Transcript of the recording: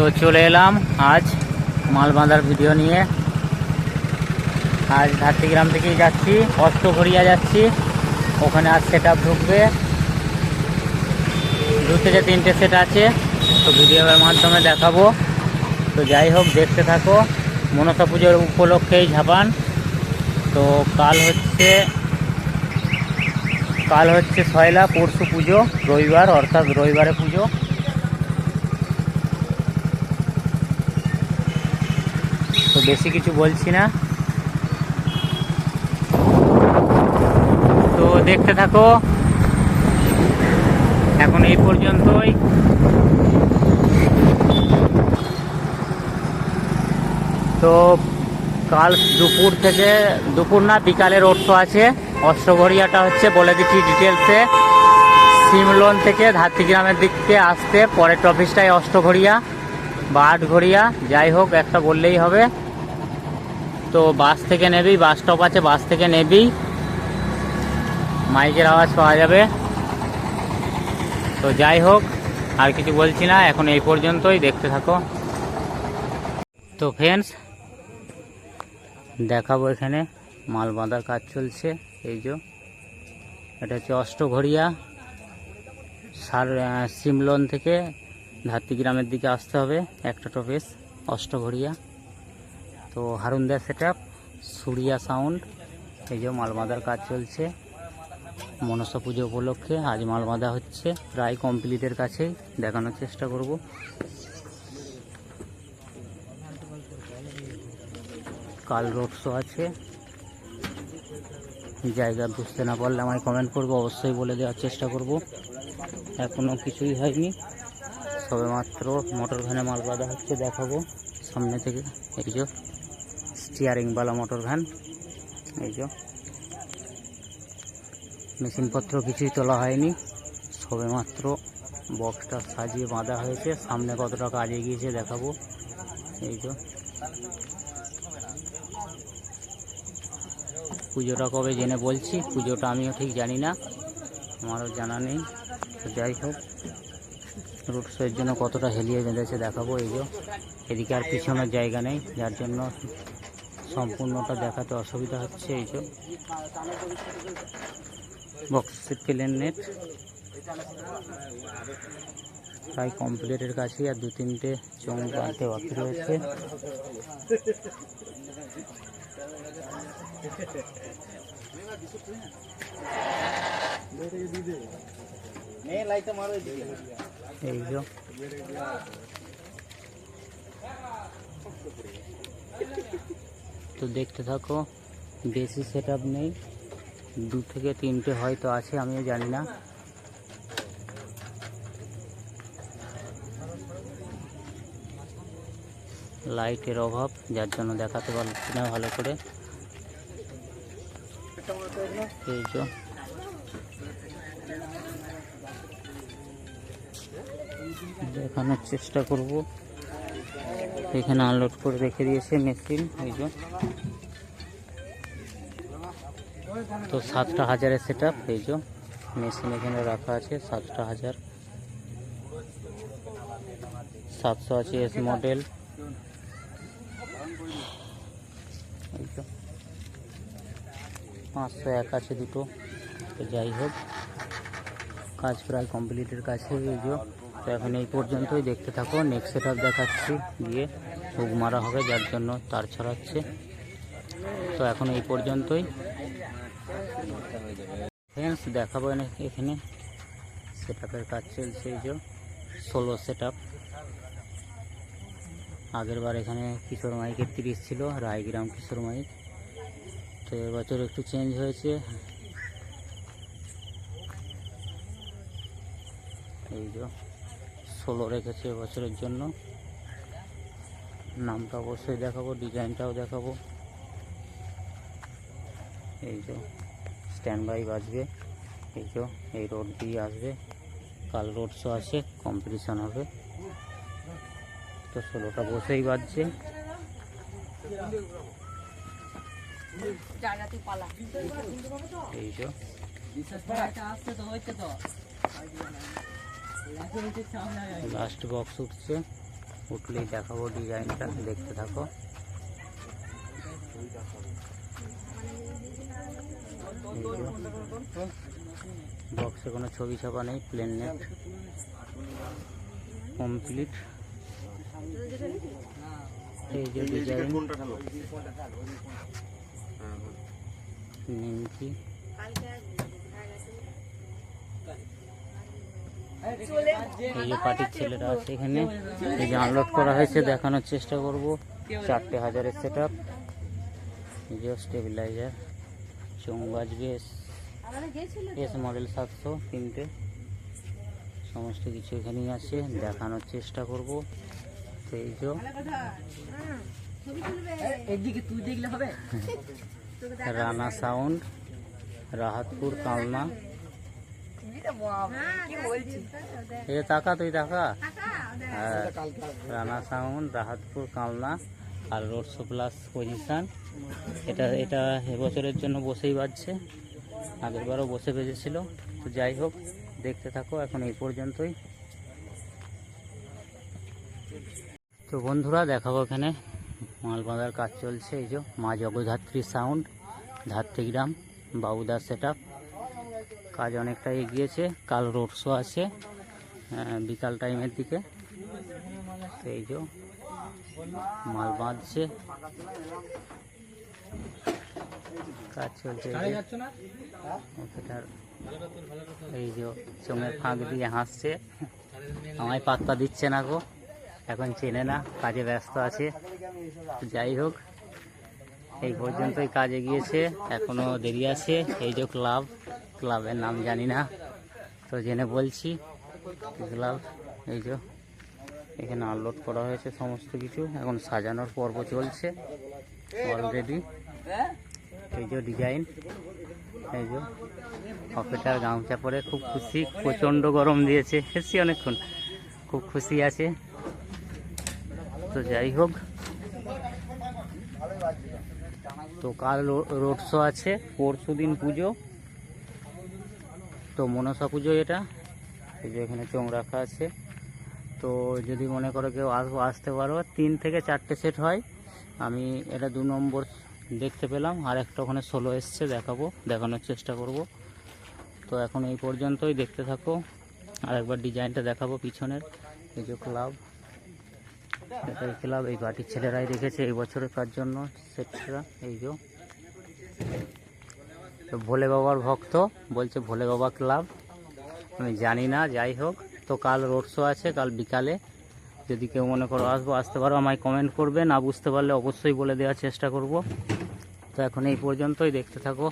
তো চলে এলাম আজ মাল বাঁধার ভিডিও নিয়ে। আজ ধাত্রীগ্রাম থেকেই যাচ্ছি অষ্টঘরিয়া যাচ্ছি। ওখানে আজ সেট আপ ঢুকবে। দু থেকে তিনটে সেট আছে, তো ভিডিওর মাধ্যমে দেখাবো। তো যাই হোক, দেখতে থাকো। মনসা পুজোর উপলক্ষেই ঝাপান। তো কাল হচ্ছে কাল হচ্ছে ছয়লা, পরশু পুজো, রবিবার, অর্থাৎ রবিবারে পুজো। বেশি কিছু বলছি না। তো দেখতে থাকো। এখন এই পর্যন্তই। তো কাল দুপুর থেকে, দুপুর না, বিকালের শো আছে। অষ্টঘরিয়াটা হচ্ছে, বলে দিচ্ছি ডিটেলসে সিমলোন থেকে ধাত্রীগ্রামের দিক আসতে পরের অফিসটাই অষ্টঘরিয়া বা আটঘরিয়া যাই হোক, একটা বললেই হবে। তো বাস থেকে নেবি, বাস স্টপ আছে, বাস থেকে নেবি। মাইকের আওয়াজ পাওয়া যাবে। তো যাই হোক, আর কিছু বলছি না, এখন এই পর্যন্তই, দেখতে থাকো। তো ফ্রেন্ডস দেখাবো এখানে, মাল বাঁধার কাজ চলছে, এই যে। এটা হচ্ছে অষ্টঘরিয়া সার সিমলন থেকে ধাত্রীগ্রামের দিকে আসতে হবে, একটা টপেস অষ্টঘরিয়া তো হারুন্দা সেট আপ সুরিয়া সাউন্ড, এই যে মাল বাঁধার কাজ চলছে। মনসা পুজো উপলক্ষে আজ মাল বাঁধা হচ্ছে, প্রায় কমপ্লিটের কাছেই, দেখানোর চেষ্টা করব। কাল রোড শো আছে। জায়গা বুঝতে না পারলে আমায় কমেন্ট করব, অবশ্যই বলে দেওয়ার চেষ্টা করব। এখনও কিছুই হয়নি। সবে মাত্র মোটর ভ্যানে মাল বাঁধা হচ্ছে, দেখাবো। সামনে থেকে, এই যে স্টিয়ারিংওয়ালা মোটর ভ্যান এই যে। মেশিনপত্র কিছুই তোলা হয়নি। সবে মাত্র বক্সটা সাজিয়ে বাঁধা হয়েছে। সামনে কতটা কাজ এগিয়েছে দেখাবো। এই যে। পুজোটা কবে জেনে বলছি, পুজোটা আমিও ঠিক জানি না। আমারও জানা নেই। তো যাই হোক, রোড শোয়ের জন্য কতটা হেলিয়ে বেঁধেছে দেখাবো। এই যে। এদিকে আর পিছনের জায়গা নেই, যার জন্য সম্পূর্ণটা দেখাতে অসুবিধা হচ্ছে এই যে। বক্সের প্লেন নেট প্রায় কমপ্লিটের কাছেই আর দু তিনটে চোখ বাঁধতে বাকি রয়েছে। এই তো দেখতে থাকো, বেশি সেট নেই। দু থেকে তিনটে হয়তো আছে, আমিও জানি না। লাইটের অভাব, যার জন্য দেখাতে পারছি না ভালো করে। এই যে। দেখানোর চেষ্টা করব। এখানে আনলোড করে রেখে দিয়েছে মেশিন এই তো সাতটা হাজারের সেট আপ এই মেশিন এখানে রাখা আছে সাতটা হাজার। সাতশো আছে এস মডেল পাঁচশো এক আছে দুটো। যাই হোক, কাজ প্রায় কমপ্লিটের কাছে এই তো এখন এই পর্যন্তই। দেখতে থাকো নেক্সট সেট দেখাচ্ছি। গিয়ে হুক মারা হবে, যার জন্য তার ছড়াচ্ছে। তো এখন এই পর্যন্তই। ফ্রেন্ডস দেখাবো এখানে। সেট আপের কাজ চলছে এই যে ষোলো সেট আপ আগের বার এখানে কিশোর মাইকের তিরিশ ছিল, রায়গ্রাম কিশোর মাইক। তো এবছর একটু চেঞ্জ হয়েছে। এই যে ষোলো রেখেছে এবছরের জন্য। নামটা অবশ্যই দেখাবো, ডিজাইনটাও দেখাবো। এই যে স্ট্যান্ড বাই বাজবে। এই যে, এই রোড দিয়ে আসবে। কাল রোড শো আছে কম্পিটিশান হবে। তো ষোলোটা বসেই বাজছে। এই যে। লাস্ট বক্স উঠছে। উঠলেই দেখাবো ডিজাইনটা দেখতে থাকো। বক্সে কোনো ছবি ছাপা নেই প্লেন নেট কমপ্লিট এই যে ডিজাইন নিমকি এই যে পার্টির ছেলেরা আছে এখানে। এই যে আনলোড করা হয়েছে দেখানোর চেষ্টা করব। চারটে হাজারের সেট আপ স্টেবিলাইজার চোং বাজবে এস মডেল সাতশো তিনটে। সমস্ত কিছু এখানেই আছে দেখানোর চেষ্টা করব। তো এই যে রানা সাউন্ড রাহাতপুর কালনা কি বলছি এই যে তাকা তুই তাকা হ্যাঁ রানা সাউন্ড, রাহাতপুর, কালনা আর রোডশো প্লাস পজিশান। এটা এটা এবছরের জন্য বসেই বাজছে। আগেরবারও বসে বেজেছিল। তো যাই হোক, দেখতে থাকো এখন এই পর্যন্তই। তো বন্ধুরা, দেখাবো এখানে। মাল বাঁধার কাজ চলছে, এই যে মা জগধাত্রী সাউন্ড, ধাত্রীগ্রাম, বাবুদার সেট কাজ অনেকটা এগিয়েছে কাল রোড শো আছে আহ, বিকাল টাইমের দিকে। তো এই যে মাল বাঁধছে। কাজ চলছে এই যে। চোঙের ফাঁক দিয়ে হাসছে। আমায় পাত্তা দিচ্ছে না গো এখন চেনে না কাজে ব্যস্ত আছে। যাই হোক এই পর্যন্তই কাজ এগিয়েছে এখনও দেরি আছে। এই যে ক্লাব ক্লাবের নাম জানি না। তো জেনে বলছি ক্লাব? এই যে, এখানে আনলোড করা হয়েছে সমস্ত কিছু। এখন সাজানোর পর্ব চলছে। অলরেডি এই যে ডিজাইন এই যে অপেটার গামছা পরে খুব খুশি, প্রচণ্ড গরম দিয়েছে। এসছি অনেকক্ষণ। খুব খুশি আছে। তো যাই হোক। তো কাল রোড শো আছে। পরশু দিন পুজো। তো মনসা পুজো এটা। এই যে এখানে চোং রাখা আছে। তো যদি মনে করো কেউ আসব আসতে পারো, তিন থেকে চারটে সেট হয়। আমি এটা দু নম্বর দেখতে পেলাম, আর একটা ওখানে ষোলো এসছে, দেখাবো, দেখানোর চেষ্টা করব। তো এখন এই পর্যন্তই, দেখতে থাকো। আর একবার ডিজাইনটা দেখাবো পিছনের। এই যে ক্লাব এটাই ক্লাব এই বাটির ছেলেরাই রেখেছে এই বছরের কার জন্য সেটটা এই যে। তো ভোলে বাবার ভক্ত, বলছে ভোলে বাবা ক্লাব। আমি জানি না, যাই হোক, তো কাল রোড শো আছে, কাল বিকালে। যদি কেউ মনে করো আসব, আসতে পারো, আমায় কমেন্ট করবে, না বুঝতে পারলে অবশ্যই বলে দেওয়ার চেষ্টা করব। তো এখন এই পর্যন্তই, দেখতে থাকো।